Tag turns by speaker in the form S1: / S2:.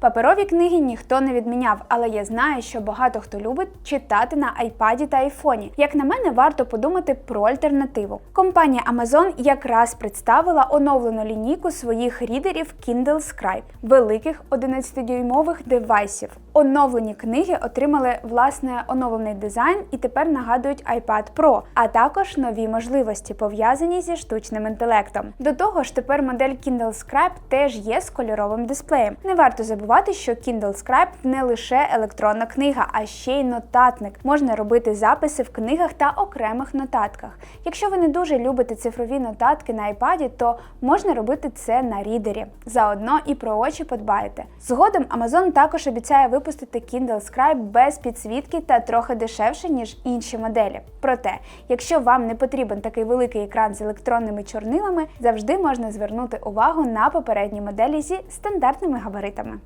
S1: Паперові книги ніхто не відміняв, але я знаю, що багато хто любить читати на айпаді та айфоні. Як на мене, варто подумати про альтернативу. Компанія Amazon якраз представила оновлену лінійку своїх рідерів Kindle Scribe, великих 11-дюймових девайсів. Оновлені книги отримали власне оновлений дизайн і тепер нагадують iPad Pro, а також нові можливості пов'язані зі штучним інтелектом. До того ж, тепер модель Kindle Scribe теж є з кольоровим дисплеєм. Не варто забувати, що Kindle Scribe не лише електронна книга, а ще й нотатник. Можна робити записи в книгах та окремих нотатках. Якщо ви не дуже любите цифрові нотатки на iPad, то можна робити це на рідері. Заодно і про очі подбаєте. Згодом Amazon також обіцяє випустити Kindle Scribe без підсвітки та трохи дешевше, ніж інші моделі. Проте, якщо вам не потрібен такий великий екран з електронними чорнилами, завжди можна звернути увагу на попередні моделі зі стандартними габаритами.